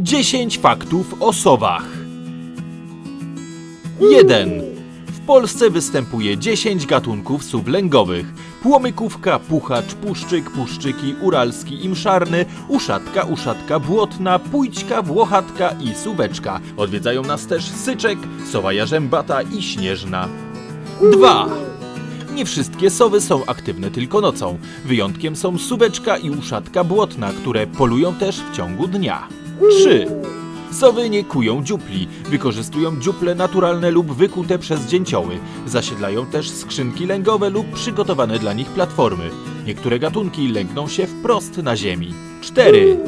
10 faktów o sowach. 1. W Polsce występuje 10 gatunków sów lęgowych. Płomykówka, puchacz, puszczyk, puszczyki, uralski i mszarny, uszatka, uszatka błotna, pójćka, włochatka i suweczka. Odwiedzają nas też syczek, sowa jarzębata i śnieżna. 2. Nie wszystkie sowy są aktywne tylko nocą. Wyjątkiem są suweczka i uszatka błotna, które polują też w ciągu dnia. 3. Sowy nie kują dziupli, wykorzystują dziuple naturalne lub wykute przez dzięcioły. Zasiedlają też skrzynki lęgowe lub przygotowane dla nich platformy. Niektóre gatunki lęgną się wprost na ziemi. 4.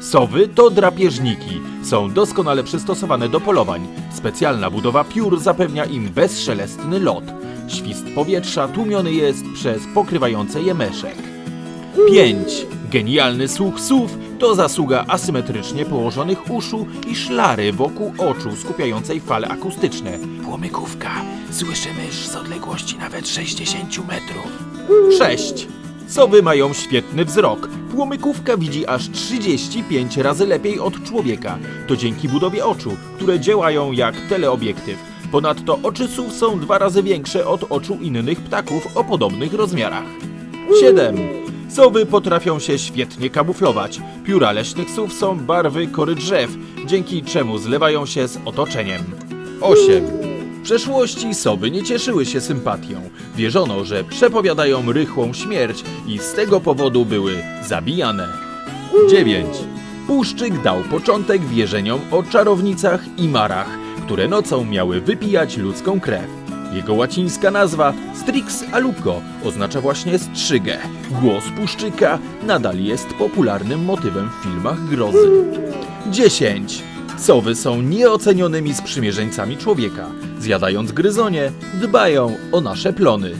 Sowy to drapieżniki. Są doskonale przystosowane do polowań. Specjalna budowa piór zapewnia im bezszelestny lot. Świst powietrza tłumiony jest przez pokrywające je meszek. 5. Genialny słuch słów to zasługa asymetrycznie położonych uszu i szlary wokół oczu skupiającej fale akustyczne. Płomykówka. Słyszy mysz z odległości nawet 60 metrów. 6. Sowy mają świetny wzrok. Płomykówka widzi aż 35 razy lepiej od człowieka. To dzięki budowie oczu, które działają jak teleobiektyw. Ponadto oczy sów są dwa razy większe od oczu innych ptaków o podobnych rozmiarach. 7. Sowy potrafią się świetnie kamuflować. Pióra leśnych sów są barwy kory drzew, dzięki czemu zlewają się z otoczeniem. 8. W przeszłości sowy nie cieszyły się sympatią. Wierzono, że przepowiadają rychłą śmierć i z tego powodu były zabijane. 9. Puszczyk dał początek wierzeniom o czarownicach i marach, które nocą miały wypijać ludzką krew. Jego łacińska nazwa Strix aluco oznacza właśnie strzygę. Głos puszczyka nadal jest popularnym motywem w filmach grozy. 10. Sowy są nieocenionymi sprzymierzeńcami człowieka. Zjadając gryzonie, dbają o nasze plony.